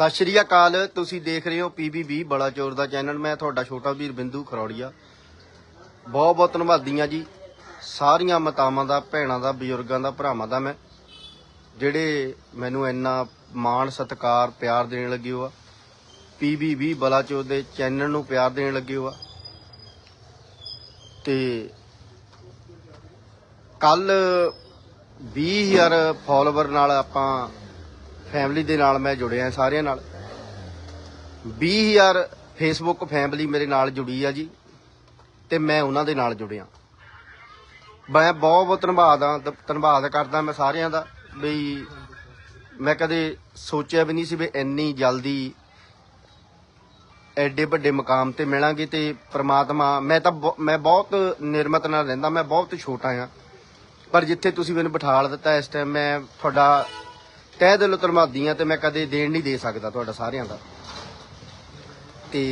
ਸਤਿ ਸ਼੍ਰੀ ਅਕਾਲ। ਤੁਸੀਂ ਦੇਖ ਰਹੇ ਹੋ ਪੀਬੀਬੀ ਬੜਾ ਚੋਰ ਦਾ ਚੈਨਲ। ਮੈਂ ਤੁਹਾਡਾ ਛੋਟਾ ਵੀਰ ਬਿੰਦੂ ਖਰੌੜੀਆ। ਬਹੁਤ ਬਹੁਤ ਧੰਨਵਾਦੀਆਂ ਜੀ। ਸਾਰੀਆਂ ਮਾਤਾਵਾਂ ਦਾ, ਭੈਣਾਂ ਦਾ, ਬਜ਼ੁਰਗਾਂ ਦਾ, ਭਰਾਵਾਂ ਦਾ ਮੈਂ। ਜਿਹੜੇ ਮੈਨੂੰ ਇੰਨਾ ਮਾਣ, ਸਤਿਕਾਰ, ਪਿਆਰ ਦੇਣ ਲੱਗੇ ਹੋ ਆ। ਪੀਬੀਬੀ ਬਲਾਚੋਰ ਦੇ ਚੈਨਲ ਨੂੰ ਪਿਆਰ ਦੇਣ ਲੱਗੇ ਹੋ ਆ। ਤੇ ਕੱਲ 20000 ਫਾਲੋਵਰ ਨਾਲ ਆਪਾਂ ਫੈਮਿਲੀ ਦੇ ਨਾਲ ਮੈਂ ਜੁੜਿਆ ਸਾਰਿਆਂ ਨਾਲ। 20000 ਫੇਸਬੁੱਕ ਫੈਮਿਲੀ ਮੇਰੇ ਨਾਲ ਜੁੜੀ ਆ ਜੀ ਤੇ ਮੈਂ ਉਹਨਾਂ ਦੇ ਨਾਲ ਜੁੜਿਆ। ਮੈਂ ਬਹੁਤ ਬਹੁਤ ਧੰਨਵਾਦ ਆ ਧੰਨਵਾਦ ਕਰਦਾ ਮੈਂ ਸਾਰਿਆਂ ਦਾ ਵੀ ਮੈਂ ਕਦੇ ਸੋਚਿਆ ਵੀ ਨਹੀਂ ਸੀ ਵੀ ਇੰਨੀ ਜਲਦੀ ਐਡੇ ਵੱਡੇ ਮਕਾਮ ਤੇ ਮਿਲਾਂਗੇ ਤੇ ਪ੍ਰਮਾਤਮਾ, ਮੈਂ ਤਾਂ ਬਹੁ- ਮੈਂ ਬਹੁਤ ਨਿਰਮਤ ਨਾਲ ਰਹਿੰਦਾ, ਮੈਂ ਬਹੁਤ ਛੋਟਾ ਆ ਪਰ ਜਿੱਥੇ ਤੁਸੀਂ ਮੈਨੂੰ ਬਿਠਾ ਦਿੱਤਾ ਇਸ ਟਾਈਮ ਮੈਂ ਤੁਹਾਡਾ ਤਹਿ ਦਿਲੋਂ ਧੰਨਵਾਦੀ ਆ ਤੇ ਮੈਂ ਕਦੇ ਦੇਣ ਨਹੀਂ ਦੇ ਸਕਦਾ ਤੁਹਾਡਾ ਸਾਰਿਆਂ ਦਾ। ਤੇ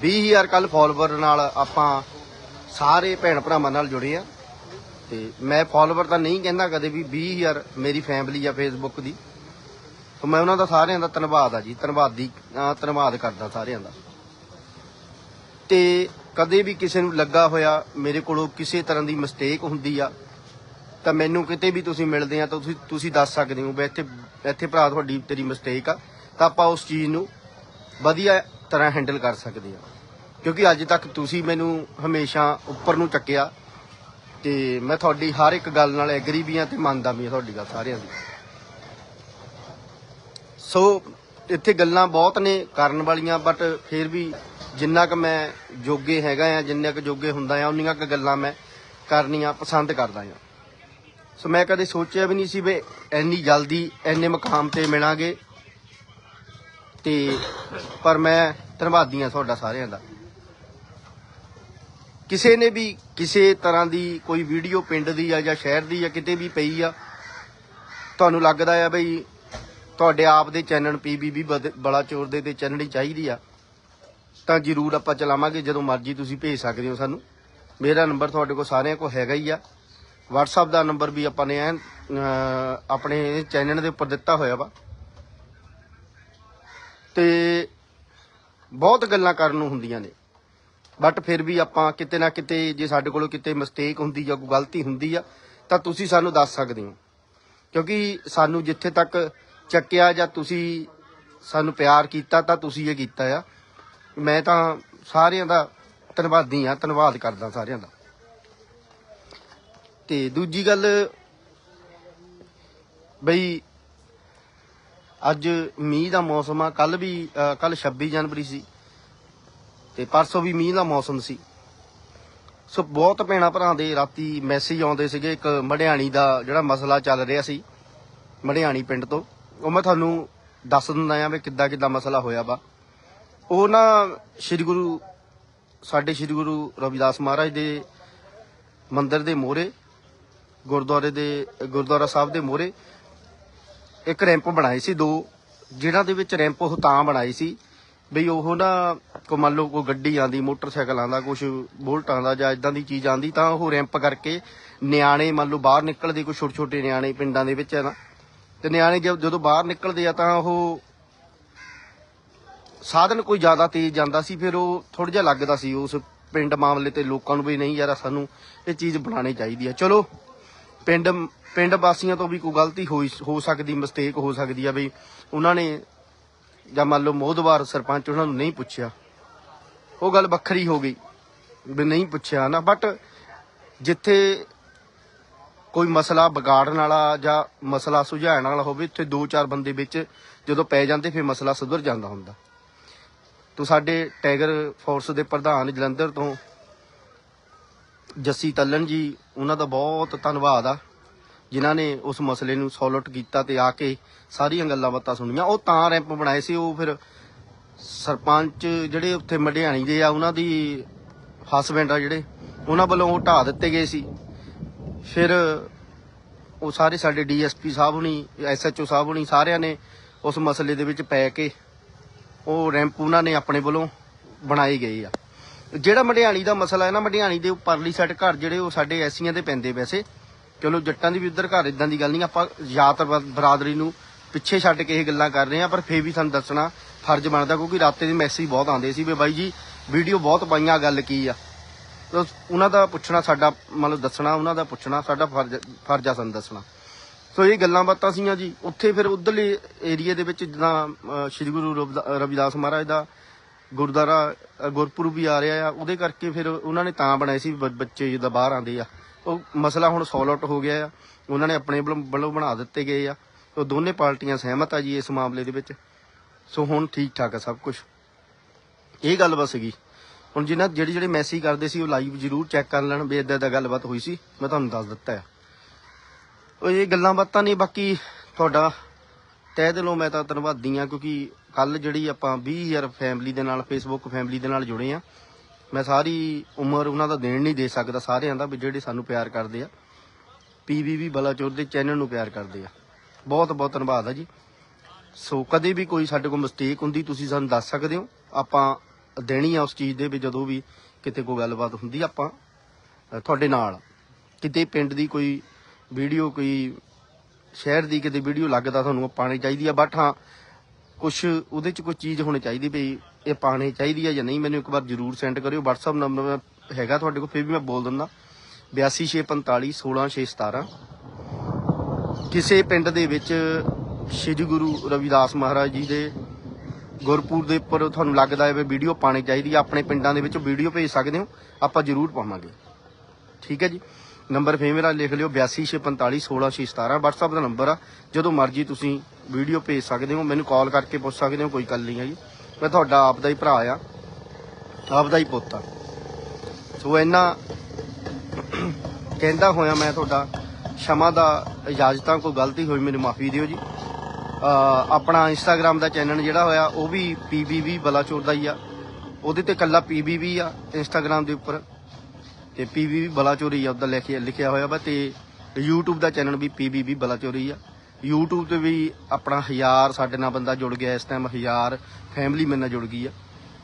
20000 ਕੱਲ ਫਾਲੋਵਰ ਨਾਲ ਆਪਾਂ ਸਾਰੇ ਭੈਣ ਭਰਾਵਾਂ ਨਾਲ ਜੁੜੇ ਆ। ਤੇ ਮੈਂ ਫਾਲੋਵਰ ਤਾਂ ਨਹੀਂ ਕਹਿੰਦਾ ਕਦੇ ਵੀ 20000 ਮੇਰੀ ਫੈਮਿਲੀ ਆ ਫੇਸਬੁੱਕ ਦੀ। ਤੇ ਮੈਂ ਉਹਨਾਂ ਦਾ ਸਾਰਿਆਂ ਦਾ ਧੰਨਵਾਦ ਆ ਜੀ, ਧੰਨਵਾਦੀ ਧੰਨਵਾਦ ਕਰਦਾ ਸਾਰਿਆਂ ਦਾ। ਤੇ ਕਦੇ ਵੀ ਕਿਸੇ ਨੂੰ ਲੱਗਾ ਹੋਇਆ ਮੇਰੇ ਕੋਲੋਂ ਕਿਸੇ ਤਰ੍ਹਾਂ ਦੀ ਮਿਸਟੇਕ ਹੁੰਦੀ ਆ ਤਾਂ ਮੈਨੂੰ ਕਿਤੇ ਵੀ ਤੁਸੀਂ ਮਿਲਦੇ ਆ ਤਾਂ ਤੁਸੀਂ ਤੁਸੀਂ ਦੱਸ ਸਕਦੇ ਹੋ ਵੀ ਇੱਥੇ ਇੱਥੇ ਭਰਾ ਤੁਹਾਡੀ, ਤੇਰੀ ਮਿਸਟੇਕ ਆ। ਤਾਂ ਆਪਾਂ ਉਸ ਚੀਜ਼ ਨੂੰ ਵਧੀਆ ਤਰ੍ਹਾਂ ਹੈਂਡਲ ਕਰ ਸਕਦੇ ਆ। ਕਿਉਂਕਿ ਅੱਜ ਤੱਕ ਤੁਸੀਂ ਮੈਨੂੰ ਹਮੇਸ਼ਾ ਉੱਪਰ ਨੂੰ ਚੱਕਿਆ ਤੇ ਮੈਂ ਤੁਹਾਡੀ ਹਰ ਇੱਕ ਗੱਲ ਨਾਲ ਐਗਰੀ ਵੀ ਆ ਤੇ ਮੰਨਦਾ ਵੀ ਆ ਤੁਹਾਡੀ ਗੱਲ ਸਾਰਿਆਂ ਦੀ। ਸੋ ਇੱਥੇ ਗੱਲਾਂ ਬਹੁਤ ਨੇ, ਕਰਨ ਵਾਲੀਆਂ ਬਟ ਫਿਰ ਵੀ ਜਿੰਨਾ ਕੁ ਮੈਂ ਜੋਗੇ ਹੈਗਾ ਆ, ਜਿੰਨਾ ਕੁ ਜੋਗੇ ਹੁੰਦਾ ਆ, ਉਨੀਆਂ ਕੁ ਗੱਲਾਂ ਮੈਂ ਕਰਨੀਆਂ ਪਸੰਦ ਕਰਦਾ ਆ। ਸੋ ਮੈਂ ਕਦੇ ਸੋਚਿਆ ਵੀ ਨਹੀਂ ਸੀ ਵੀ ਇੰਨੀ ਜਲਦੀ ਇੰਨੇ ਮਕਾਮ ਤੇ ਮਿਲਾਂਗੇ। ਤੇ ਪਰ ਮੈਂ ਧੰਨਵਾਦੀ ਆ ਤੁਹਾਡਾ ਸਾਰਿਆਂ ਦਾ। ਕਿਸੇ ਨੇ ਵੀ ਕਿਸੇ ਤਰ੍ਹਾਂ ਦੀ ਕੋਈ ਵੀਡੀਓ ਪਿੰਡ ਦੀ ਆ ਜਾਂ ਸ਼ਹਿਰ ਦੀ ਆ, ਕਿਤੇ ਵੀ ਪਈ ਆ, ਤੁਹਾਨੂੰ ਲੱਗਦਾ ਆ ਬਈ ਤੁਹਾਡੇ ਆਪ ਦੇ ਚੈਨਲ ਪੀਬੀਬੀ ਬੜਾ ਚੋਰ ਦੇ ਤੇ ਹੀ ਚਾਹੀਦੀ ਆ। ਤਾਂ ਜਰੂਰ ਆਪਾਂ ਚਲਾਵਾਂਗੇ ਜਦੋਂ ਮਰਜ਼ੀ ਤੁਸੀਂ ਭੇਜ ਸਕਦੇ ਹੋ ਸਾਨੂੰ। ਮੇਰਾ ਨੰਬਰ ਤੁਹਾਡੇ ਕੋਲ ਸਾਰਿਆਂ ਕੋਲ ਹੈਗਾ ਹੀ ਆ। WhatsApp ਦਾ ਨੰਬਰ ਵੀ ਆਪਾਂ ਨੇ ਐਨ, ਆਪਣੇ ਚੈਨਲ ਦੇ ਉੱਪਰ ਦਿੱਤਾ ਹੋਇਆ ਵਾ। ਤੇ ਬਹੁਤ ਗੱਲਾਂ ਕਰਨ ਨੂੰ ਹੁੰਦੀਆਂ ਨੇ। ਬਟ ਫਿਰ ਵੀ ਆਪਾਂ ਕਿਤੇ ਨਾ ਕਿਤੇ ਜੇ ਸਾਡੇ ਕੋਲੋਂ ਕਿਤੇ ਮਿਸਟੇਕ ਹੁੰਦੀ ਜਾਂ ਕੋਈ ਗਲਤੀ ਹੁੰਦੀ ਆ ਤਾਂ ਤੁਸੀਂ ਸਾਨੂੰ ਦੱਸ ਸਕਦੇ ਹੋ। ਕਿਉਂਕਿ ਸਾਨੂੰ ਜਿੱਥੇ ਤੱਕ ਚੱਕਿਆ ਜਾਂ ਤੁਸੀਂ ਸਾਨੂੰ ਪਿਆਰ ਕੀਤਾ ਤਾਂ ਤੁਸੀਂ ਇਹ ਕੀਤਾ ਆ। ਮੈਂ ਤਾਂ ਸਾਰਿਆਂ ਦਾ ਧੰਨਵਾਦੀ ਆ ਧੰਨਵਾਦ ਕਰਦਾ ਸਾਰਿਆਂ ਦਾ। ਤੇ ਦੂਜੀ ਗੱਲ, ਬਈ ਅੱਜ ਮੀਂਹ ਦਾ ਮੌਸਮ ਆ ਕੱਲ ਵੀ ਕੱਲ 26 ਜਨਵਰੀ ਸੀ ਤੇ ਪਰਸੋਂ ਵੀ ਮੀਂਹ ਦਾ ਮੌਸਮ ਸੀ। ਸੋ ਬਹੁਤ ਭੈਣਾਂ ਭਰਾ ਦੇ ਰਾਤੀ ਮੈਸੇਜ ਆਉਂਦੇ ਸੀਗੇ, ਇੱਕ ਮੜਿਆਣੀ ਦਾ ਜਿਹੜਾ ਮਸਲਾ ਚੱਲ ਰਿਹਾ ਸੀ, ਮੜਿਆਣੀ ਪਿੰਡ ਤੋਂ। ਉਹ ਮੈਂ ਤੁਹਾਨੂੰ ਦੱਸ ਦਿੰਦਾ ਆ ਵੀ ਕਿੱਦਾਂ ਕਿੱਦਾਂ ਮਸਲਾ ਹੋਇਆ ਵਾ। ਉਹ ਨਾ ਸ੍ਰੀ ਗੁਰੂ, ਸਾਡੇ ਸ੍ਰੀ ਗੁਰੂ ਰਵਿਦਾਸ ਮਹਾਰਾਜ ਦੇ ਮੰਦਿਰ ਦੇ ਮੋਹਰੇ ਗੁਰਦੁਆਰੇ ਦੇ, ਗੁਰਦੁਆਰਾ ਸਾਹਿਬ ਦੇ ਮੋਹਰੇ ਇੱਕ ਰੈਂਪ ਬਣਾਏ ਸੀ ਦੋ ਜਿਨ੍ਹਾਂ ਦੇ ਵਿੱਚ ਰੈਂਪ ਉਹ ਤਾਂ ਬਣਾਈ ਸੀ ਬਈ ਉਹ ਨਾ ਕੋ ਮੰਨ ਲਓ ਕੋਈ ਗੱਡੀ ਆਂਦੀ ਮੋਟਰਸਾਈਕਲ ਆਂਦਾ ਕੁਝ ਬੁਲਟਾਂ ਦਾ ਜਾਂ ਇਦਾਂ ਦੀ ਚੀਜ਼ ਆਂਦੀ ਤਾਂ ਉਹ ਰੈਂਪ ਕਰਕੇ ਨਿਆਣੇ ਮੰਨ ਲਓ ਬਾਹਰ ਨਿਕਲਦੇ ਕੋਈ ਛੋਟੇ ਛੋਟੇ ਨਿਆਣੇ ਪਿੰਡਾਂ ਦੇ ਵਿੱਚ ਹੈ ਨਾ, ਤੇ ਨਿਆਣੇ ਜਦੋਂ ਬਾਹਰ ਨਿਕਲਦੇ ਆ ਤਾਂ ਉਹ ਸਾਧਨ ਕੋਈ ਜ਼ਿਆਦਾ ਤੇਜ਼ ਜਾਂਦਾ ਸੀ, ਫਿਰ ਉਹ ਥੋੜਾ ਜਿਹਾ ਲੱਗਦਾ ਸੀ ਉਸ ਪਿੰਡ ਮਾਮਲੇ ਤੇ ਲੋਕਾਂ ਨੂੰ ਵੀ ਨਹੀਂ ਯਾਰ ਸਾਨੂੰ ਇਹ ਚੀਜ਼ ਬਣਾਉਣੀ ਚਾਹੀਦੀ ਆ। ਚਲੋ ਪਿੰਡ ਪਿੰਡ ਵਾਸੀਆਂ ਤੋਂ ਵੀ ਕੋਈ ਗਲਤੀ ਹੋਈ, ਹੋ ਸਕਦੀ ਮਿਸਟੇਕ ਹੋ ਸਕਦੀ ਆ ਵੀ ਉਹਨਾਂ ਨੇ ਜਾਂ ਮੰਨ ਲਓ ਮੋਦਵਾਰ ਸਰਪੰਚ ਉਹਨਾਂ ਨੂੰ ਨਹੀਂ ਪੁੱਛਿਆ। ਉਹ ਗੱਲ ਵੱਖਰੀ ਹੋ ਗਈ ਵੀ ਨਹੀਂ ਪੁੱਛਿਆ ਨਾ ਬਟ ਜਿੱਥੇ ਕੋਈ ਮਸਲਾ ਵਿਗਾੜਨ ਵਾਲਾ ਜਾਂ ਮਸਲਾ ਸੁਝਾਉਣ ਵਾਲਾ ਹੋਵੇ, ਉੱਥੇ ਦੋ ਚਾਰ ਬੰਦੇ ਵਿੱਚ ਜਦੋਂ ਪੈ ਜਾਂਦੇ, ਫਿਰ ਮਸਲਾ ਸੁਧਰ ਜਾਂਦਾ ਹੁੰਦਾ। ਤੋ ਸਾਡੇ ਟਾਈਗਰ ਫੋਰਸ ਦੇ ਪ੍ਰਧਾਨ ਜਲੰਧਰ ਤੋਂ ਜੱਸੀ ਤੱਲਣ ਜੀ, ਉਹਨਾਂ ਦਾ ਬਹੁਤ ਧੰਨਵਾਦ ਆ, ਜਿਨ੍ਹਾਂ ਨੇ ਉਸ ਮਸਲੇ ਨੂੰ ਸੋਲਟ ਕੀਤਾ ਤੇ ਆ ਕੇ ਸਾਰੀਆਂ ਗੱਲਾਂ ਬਾਤਾਂ ਸੁਣੀਆਂ। ਉਹ ਤਾਂ ਰੈਂਪ ਬਣਾਏ ਸੀ, ਉਹ ਫਿਰ ਸਰਪੰਚ ਜਿਹੜੇ ਉੱਥੇ ਮਡਿਆਣੀ ਦੇ ਆ, ਉਹਨਾਂ ਦੀ ਹਸਬੈਂਡ ਆ ਜਿਹੜੇ, ਉਹਨਾਂ ਵੱਲੋਂ ਉਹ ਢਾ ਦਿੱਤੇ ਗਏ ਸੀ। ਫਿਰ ਉਹ ਸਾਰੇ ਸਾਡੇ ਡੀਐਸਪੀ ਸਾਹਿਬ ਹੁਣੀ, ਐਸਐਚਓ ਸਾਹਿਬ ਹੁਣੀ ਸਾਰਿਆਂ ਨੇ ਉਸ ਮਸਲੇ ਦੇ ਵਿੱਚ ਪੈ ਕੇ ਉਹ ਰੈਂਪ ਉਹਨਾਂ ਨੇ ਆਪਣੇ ਵੱਲੋਂ ਬਣਾਏ ਗਏ ਆ। ਜਿਹੜਾ ਮਢਿਆਣੀ ਦਾ ਮਸਲਾ ਹੈ ਨਾ ਮਢਿਆਣੀ ਦੇ ਉੱਪਰਲੀ ਸਾਈਡ ਘਰ ਜਿਹੜੇ ਉਹ ਸਾਡੇ ਐਸੀਆਂ ਦੇ ਪੈਂਦੇ ਵੈਸੇ। ਚਲੋ, ਜੱਟਾਂ ਦੀ ਵੀ ਉਧਰ ਘਰ ਇਦਾਂ ਦੀ ਗੱਲ ਨਹੀਂ, ਆਪਾਂ ਜਾਤ ਬਰਾਦਰੀ ਨੂੰ ਪਿੱਛੇ ਛੱਡ ਕੇ ਇਹ ਗੱਲਾਂ ਕਰ ਰਹੇ ਆ ਪਰ ਫੇਰ ਵੀ ਸਾਨੂੰ ਦੱਸਣਾ ਫਰਜ਼ ਬਣਦਾ, ਕਿਉਂਕਿ ਰਾਤੇ ਦੇ ਮੈਸੇਜ ਬਹੁਤ ਆਉਂਦੇ ਸੀ ਵੀ ਬਾਈ ਜੀ ਵੀਡੀਓ ਬਹੁਤ ਪਾਈਆਂ, ਗੱਲ ਕੀ ਆ? ਉਹਨਾਂ ਦਾ ਪੁੱਛਣਾ ਸਾਡਾ, ਮਤਲਬ ਦੱਸਣਾ, ਉਹਨਾਂ ਦਾ ਪੁੱਛਣਾ, ਸਾਡਾ ਫਰਜ਼ ਫਰਜ਼ ਆ ਸਾਨੂੰ ਦੱਸਣਾ। ਸੋ ਇਹ ਗੱਲਾਂ ਬਾਤਾਂ ਸੀਆਂ ਜੀ, ਉੱਥੇ ਫਿਰ ਉਧਰਲੇ ਏਰੀਏ ਦੇ ਵਿੱਚ ਜਿੱਦਾਂ ਸ੍ਰੀ ਗੁਰੂ ਰਵਿਦਾ- ਰਵਿਦਾਸ ਮਹਾਰਾਜ ਦਾ ਗੁਰਦੁਆਰਾ ਗੁਰਪੁਰਬ ਵੀ ਆ ਰਿਹਾ ਆ। ਉਹਦੇ ਕਰਕੇ ਫਿਰ ਉਹਨਾਂ ਨੇ ਤਾਂ ਬਣਾਏ ਸੀ ਬ- ਬੱਚੇ ਜਿੱਦਾਂ ਬਾਹਰ ਆਉਂਦੇ ਆ। ਉਹ ਮਸਲਾ ਹੁਣ ਸੋਲਵ ਆਊਟ ਹੋ ਗਿਆ ਆ। ਉਹਨਾਂ ਨੇ ਆਪਣੇ ਵੱਲੋਂ ਵੱਲੋਂ ਬਣਾ ਦਿੱਤੇ ਗਏ ਆ। ਉਹ ਦੋਨੇ ਪਾਰਟੀਆਂ ਸਹਿਮਤ ਆ ਜੀ ਇਸ ਮਾਮਲੇ ਦੇ ਵਿੱਚ। ਸੋ ਹੁਣ ਠੀਕ ਠਾਕ ਆ ਸਭ ਕੁਝ ਇਹ ਗੱਲ ਬਸ ਸੀਗੀ ਹੁਣ ਜਿਹਨਾਂ ਜਿਹੜੇ ਜਿਹੜੇ ਮੈਸੇਜ ਕਰਦੇ ਸੀ ਉਹ ਲਾਈਵ ਜਰੂਰ ਚੈੱਕ ਕਰ ਲੈਣ ਵੀ ਇਦਾਂ ਦਾ ਗੱਲਬਾਤ ਹੋਈ ਸੀ। ਮੈਂ ਤੁਹਾਨੂੰ ਦੱਸ ਦਿੱਤਾ ਆ। ਉਹ ਇਹ ਗੱਲਾਂ ਬਾਤਾਂ ਨਹੀਂ ਬਾਕੀ ਤੁਹਾਡਾ ਤਹਿ ਦਿਲੋਂ ਮੈਂ ਤਾਂ ਧੰਨਵਾਦੀ ਆ ਕਿਉਂਕਿ ਕੱਲ ਜਿਹੜੀ ਆਪਾਂ 20000 ਫੈਮਿਲੀ ਦੇ ਨਾਲ ਫੇਸਬੁੱਕ ਫੈਮਿਲੀ ਦੇ ਨਾਲ ਜੁੜੇ ਆ ਮੈਂ ਸਾਰੀ ਉਮਰ ਉਹਨਾਂ ਦਾ ਦੇਣ ਨਹੀਂ ਦੇ ਸਕਦਾ ਸਾਰਿਆਂ ਦਾ ਵੀ ਜਿਹੜੇ ਸਾਨੂੰ ਪਿਆਰ ਕਰਦੇ ਆ। ਪੀਵੀਵੀ ਬਲਾਚੌਰ ਦੇ ਚੈਨਲ ਨੂੰ ਪਿਆਰ ਕਰਦੇ ਆ। ਬਹੁਤ ਬਹੁਤ ਧੰਨਵਾਦ ਆ ਜੀ। ਸੋ ਕਦੇ ਵੀ ਕੋਈ ਸਾਡੇ ਕੋਲ ਮਿਸਟੇਕ ਹੁੰਦੀ, ਤੁਸੀਂ ਸਾਨੂੰ ਦੱਸ ਸਕਦੇ ਹੋ। ਆਪਾਂ ਦੇਣੀ ਆ ਉਸ ਚੀਜ਼ ਦੇ ਵੀ ਜਦੋਂ ਵੀ ਕਿਤੇ ਕੋਈ ਗੱਲਬਾਤ ਹੁੰਦੀ, ਆਪਾਂ ਤੁਹਾਡੇ ਨਾਲ। ਕਿਤੇ ਪਿੰਡ ਦੀ ਕੋਈ ਵੀਡੀਓ ਕੋਈ ਸ਼ਹਿਰ ਦੀ ਕਿਤੇ ਵੀਡੀਓ ਲੱਗਦਾ ਤੁਹਾਨੂੰ ਪਾਣੀ ਚਾਹੀਦੀ ਆ ਬਟ ਹਾਂ ਕੁਝ ਉਹਦੇ ਚ ਕੋਈ ਚੀਜ਼ ਹੋਣੀ ਚਾਹੀਦੀ ਵੀ ਇਹ ਪਾਣੀ ਚਾਹੀਦੀ ਆ ਜਾਂ ਨਹੀਂ, ਮੈਨੂੰ ਇੱਕ ਵਾਰ ਜਰੂਰ ਸੈਂਡ ਕਰਿਓ। WhatsApp ਨੰਬਰ ਹੈਗਾ ਤੁਹਾਡੇ ਕੋਲ, ਫਿਰ ਵੀ ਮੈਂ ਬੋਲ ਦਿੰਦਾ। 8245 16617 ਕਿਸੇ ਪਿੰਡ ਦੇ ਵਿੱਚ ਸ੍ਰੀ ਗੁਰੂ ਰਵਿਦਾਸ ਮਹਾਰਾਜ ਜੀ ਦੇ ਗੁਰਪੁਰ ਦੇ ਉੱਪਰ ਤੁਹਾਨੂੰ ਲੱਗਦਾ ਹੈ ਵੀਡੀਓ ਪਾਣੀ ਚਾਹੀਦੀ ਆ, ਆਪਣੇ ਪਿੰਡਾਂ ਦੇ ਵਿੱਚ ਵੀਡੀਓ ਭੇਜ ਸਕਦੇ ਹੋ, ਆਪਾਂ ਜ਼ਰੂਰ ਪਾਵਾਂਗੇ। ਠੀਕ ਹੈ ਜੀ? ਨੰਬਰ ਫੇਰ ਮੇਰਾ ਲਿਖ ਲਿਓ 8245 16617 WhatsApp ਦਾ ਨੰਬਰ ਆ। ਜਦੋਂ ਮਰਜ਼ੀ ਤੁਸੀਂ ਵੀਡੀਓ ਭੇਜ ਸਕਦੇ ਹੋ, ਮੈਨੂੰ ਕਾਲ ਕਰਕੇ ਪੁੱਛ ਸਕਦੇ ਹੋ, ਕੋਈ ਗੱਲ ਨਹੀਂ ਹੈਗੀ। ਮੈਂ ਤੁਹਾਡਾ ਆਪ ਦਾ ਹੀ ਭਰਾ ਆ ਆਪ ਦਾ ਹੀ ਪੁੱਤ ਆ। ਸੋ ਇਹਨਾਂ ਕਹਿੰਦਾ ਹੋਇਆ ਮੈਂ ਤੁਹਾਡਾ, ਸ਼ਮਾ ਦਾ ਇਜਾਜ਼ਤਾਂ, ਕੋਈ ਗਲਤੀ ਹੋਈ ਮੈਨੂੰ ਮਾਫੀ ਦਿਓ ਜੀ। ਆਪਣਾ ਇੰਸਟਾਗ੍ਰam ਦਾ ਚੈਨਲ ਜਿਹੜਾ ਹੋਇਆ, ਉਹ ਵੀ ਪੀਬੀਵੀ ਬਲਾਚੋਰ ਦਾ ਹੀ ਆ। ਉਹਦੇ ਤੇ ਕੱਲਾ ਪੀਬੀਵੀ ਆ ਇੰਸਟਾਗ੍ਰam ਦੇ ਉੱਪਰ। ਤੇ ਪੀਬੀਵੀ ਬਲਾਚੋਰੀ ਆ ਉਹਦਾ ਲਿਖਿਆ ਲਿਖਿਆ ਹੋਇਆ ਵਾ ਤੇ YouTube ਦਾ ਚੈਨਲ ਵੀ ਪੀਬੀਵੀ ਬਲਾਚੋਰੀ ਆ। YouTube ਤੇ ਵੀ ਆਪਣਾ ਹਜ਼ਾਰ ਸਾਡੇ ਨਾਲ ਬੰਦਾ ਜੁੜ ਗਿਆ, ਇਸ ਟਾਈਮ ਹਜ਼ਾਰ ਫੈਮਿਲੀ ਮੇਰੇ ਨਾਲ ਜੁੜ ਗਈ ਆ।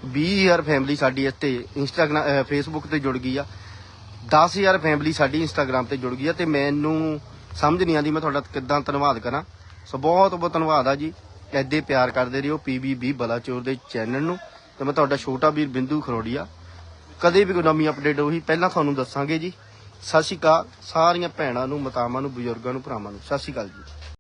20000 ਫੈਮਿਲੀ ਸਾਡੀ ਇੱਥੇ ਇੰਸਟਾਗ੍ਰam ਫੇਸਬੁੱਕ ਤੇ ਜੁੜ ਗਈ ਆ। 10000 ਫੈਮਿਲੀ ਸਾਡੀ ਇੰਸਟਾਗ੍ਰam ਤੇ ਜੁੜ ਗਈ ਆ ਤੇ ਮੈਨੂੰ ਸਮਝ ਨਹੀਂ ਆਉਂਦੀ, ਮੈਂ ਤੁਹਾਡਾ ਕਿੱਦਾਂ ਧੰਨਵਾਦ ਕਰਾਂ। ਸੋ ਬਹੁਤ ਬਹੁਤ ਧੰਨਵਾਦ ਆ ਜੀ। ਐਦੇ ਪਿਆਰ ਕਰਦੇ ਰਹੋ ਪੀਬੀਬੀ ਬਲਾਚੋਰ ਦੇ ਚੈਨਲ ਨੂੰ। ਤੇ ਮੈਂ ਤੁਹਾਡਾ ਛੋਟਾ ਵੀਰ ਬਿੰਦੂ ਖਰੋੜੀਆ। ਕਦੇ ਵੀ ਕੋਈ ਨਵੀਂ ਅਪਡੇਟ ਹੋਈ, ਪਹਿਲਾਂ ਤੁਹਾਨੂੰ ਦੱਸਾਂਗੇ ਜੀ। ਸਤਿ ਸ਼੍ਰੀ ਅਕਾਲ, ਸਾਰੀਆਂ ਭੈਣਾਂ ਨੂੰ, ਮਾਤਾਵਾਂ ਨੂੰ, ਬਜ਼ੁਰਗਾਂ ਨੂੰ, ਭਰਾਵਾਂ ਨੂੰ। ਸਤਿ ਸ਼੍ਰੀ ਅਕਾਲ ਜੀ।